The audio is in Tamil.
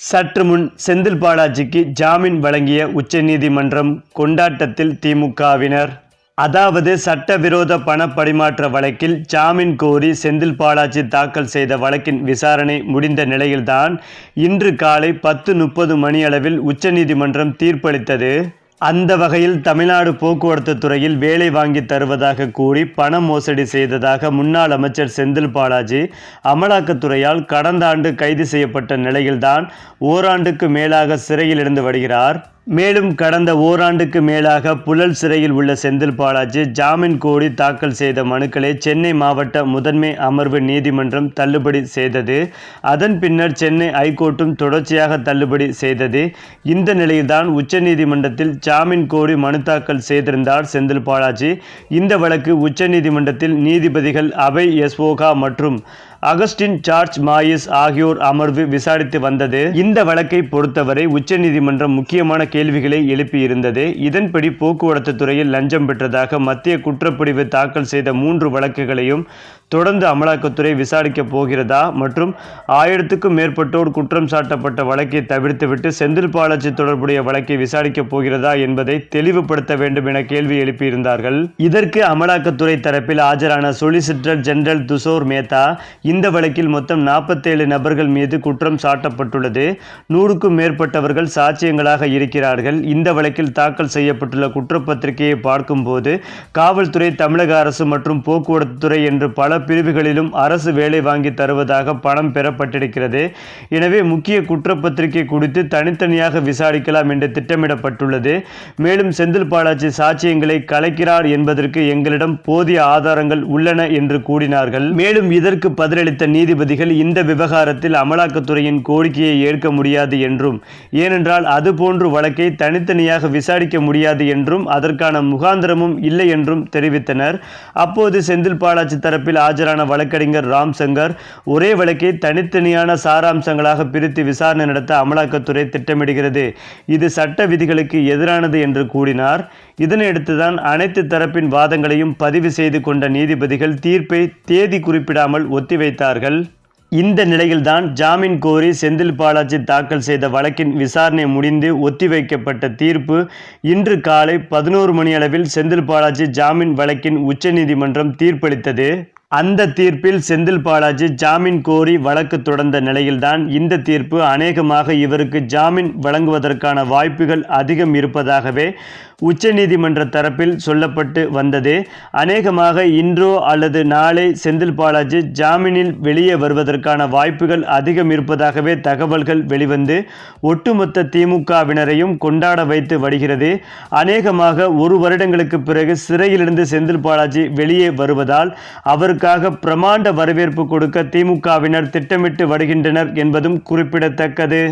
சற்று முன் செந்தில் பாலாஜிக்கு ஜாமீன் வழங்கிய உச்சநீதிமன்றம் கொண்டாட்டத்தில் திமுகவினர். அதாவது சட்டவிரோத பண பரிமாற்ற வழக்கில் ஜாமீன் கோரி செந்தில் பாலாஜி தாக்கல் செய்த வழக்கின் விசாரணை முடிந்த நிலையில்தான் இன்று காலை பத்து முப்பது மணியளவில் உச்சநீதிமன்றம் தீர்ப்பளித்தது. அந்த வகையில் தமிழ்நாடு போக்குவரத்து துறையில் வேலை வாங்கி தருவதாக கூறி பண மோசடி செய்ததாக முன்னாள் அமைச்சர் செந்தில் பாலாஜி அமலாக்கத்துறையால் கடந்த ஆண்டு கைது செய்யப்பட்ட நிலையில்தான் ஓராண்டுக்கு மேலாக சிறையில் இருந்து வருகிறார். மேலும் கடந்த ஓராண்டுக்கு மேலாக புழல் சிறையில் உள்ள செந்தில் பாலாஜி ஜாமீன் கோரி தாக்கல் செய்த மனுக்களை சென்னை மாவட்ட முதன்மை அமர்வு நீதிமன்றம் தள்ளுபடி செய்தது. அதன் பின்னர் சென்னை ஐகோர்ட்டும் தொடர்ச்சியாக தள்ளுபடி செய்தது. இந்த நிலையில்தான் உச்சநீதிமன்றத்தில் ஜாமீன் கோரி மனு தாக்கல் செய்திருந்தார் செந்தில் பாலாஜி. இந்த வழக்கு உச்சநீதிமன்றத்தில் நீதிபதிகள் அபய் எஸ்வோகா மற்றும் அகஸ்டின் ஜார்ஜ் மாயிஸ் ஆகியோர் அமர்வு விசாரித்து வந்தது. இந்த வழக்கை பொறுத்தவரை உச்சநீதிமன்றம் முக்கியமான கேள்விகளை எழுப்பியிருந்தது. இதன்படி போக்குவரத்து துறையில் லஞ்சம் பெற்றதாக மத்திய குற்றப்பிரிவு தாக்கல் செய்த மூன்று வழக்குகளையும் தொடர்ந்து அமலாக்கத்துறை விசாரிக்கப் போகிறதா மற்றும் ஆயிரத்துக்கும் மேற்பட்டோர் குற்றம் சாட்டப்பட்ட வழக்கை தவிர்த்துவிட்டு செந்தில் பாலாஜி தொடர்புடைய வழக்கை விசாரிக்கப் போகிறதா என்பதை தெளிவுபடுத்த வேண்டும் என கேள்வி எழுப்பியிருந்தார்கள். இதற்கு அமலாக்கத்துறை தரப்பில் ஆஜரான சொலிசிட்டர் ஜெனரல் துசோர் மேத்தா இந்த வழக்கில் மொத்தம் நாற்பத்தேழு நபர்கள் மீது குற்றம் சாட்டப்பட்டுள்ளது. நூறுக்கும் மேற்பட்டவர்கள் சாட்சியங்களாக இருக்கிறார்கள். இந்த வழக்கில் தாக்கல் செய்யப்பட்டுள்ள குற்றப்பத்திரிகையை பார்க்கும்போது காவல்துறை தமிழக அரசு மற்றும் போக்குவரத்து துறை என்று பல பிரிவுகளிலும் அரசு வேலை வாங்கி தருவதாக பணம் பெறப்பட்டிருக்கிறது. எனவே முக்கிய குற்றப்பத்திரிகை குறித்து தனித்தனியாக விசாரிக்கலாம் என்று திட்டமிடப்பட்டுள்ளது. மேலும் செந்தில் பாலாஜி சாட்சியங்களை கலைக்கிறார் என்பதற்கு எங்களிடம் போதிய ஆதாரங்கள் உள்ளன என்று கூறினார்கள். மேலும் இதற்கு பதிலளித்த நீதிபதிகள் இந்த விவகாரத்தில் அமலாக்கத்துறையின் கோரிக்கையை ஏற்க முடியாது என்றும் ஏனென்றால் அதுபோன்று வழக்கை தனித்தனியாக விசாரிக்க முடியாது என்றும் அதற்கான முகாந்திரமும் இல்லை என்றும் தெரிவித்தனர். அப்போது செந்தில் பாலாஜி தரப்பில் ஆஜரான வழக்கறிஞர் ராம் சங்கர் ஒரே வழக்கை தனித்தனியான சாராம்சங்களாக பிரித்து விசாரணை நடத்த அமலாக்கத்துறை திட்டமிடுகிறது. இது சட்ட விதிகளுக்கு எதிரானது என்று கூறினார். இதனையடுத்துதான் அனைத்து தரப்பின் வாதங்களையும் பதிவு செய்து கொண்ட நீதிபதிகள் தீர்ப்பை தேதி குறிப்பிடாமல் ஒத்திவை ஒத்திவைத்தார்கள் இந்த நிலையில்தான் ஜாமீன் கோரி செந்தில் பாலாஜி தாக்கல் செய்த வழக்கின் விசாரணை முடிந்து ஒத்திவைக்கப்பட்ட தீர்ப்பு இன்று காலை பதினோரு மணியளவில் செந்தில் பாலாஜி ஜாமீன் வழக்கின் உச்சநீதிமன்றம் தீர்ப்பளித்தது. அந்த தீர்ப்பில் செந்தில் பாலாஜி ஜாமீன் கோரி வழக்கு தொடர்ந்த நிலையில்தான் இந்த தீர்ப்பு அநேகமாக இவருக்கு ஜாமீன் வழங்குவதற்கான வாய்ப்புகள் அதிகம் இருப்பதாகவே உச்சநீதிமன்ற தரப்பில் சொல்லப்பட்டு வந்தது. அநேகமாக இன்றோ அல்லது நாளை செந்தில் பாலாஜி ஜாமீனில் வெளியே வருவதற்கான வாய்ப்புகள் அதிகம் இருப்பதாகவே தகவல்கள் வெளிவந்து ஒட்டுமொத்த திமுகவினரையும் கொண்டாட வைத்து வருகிறது. அநேகமாக ஒரு வருடங்களுக்கு பிறகு சிறையிலிருந்து செந்தில் பாலாஜி வெளியே வருவதால் அவருக்காக பிரமாண்ட வரவேற்பு கொடுக்க திமுகவினர் திட்டமிட்டு வருகின்றனர் என்பதும் குறிப்பிடத்தக்கது.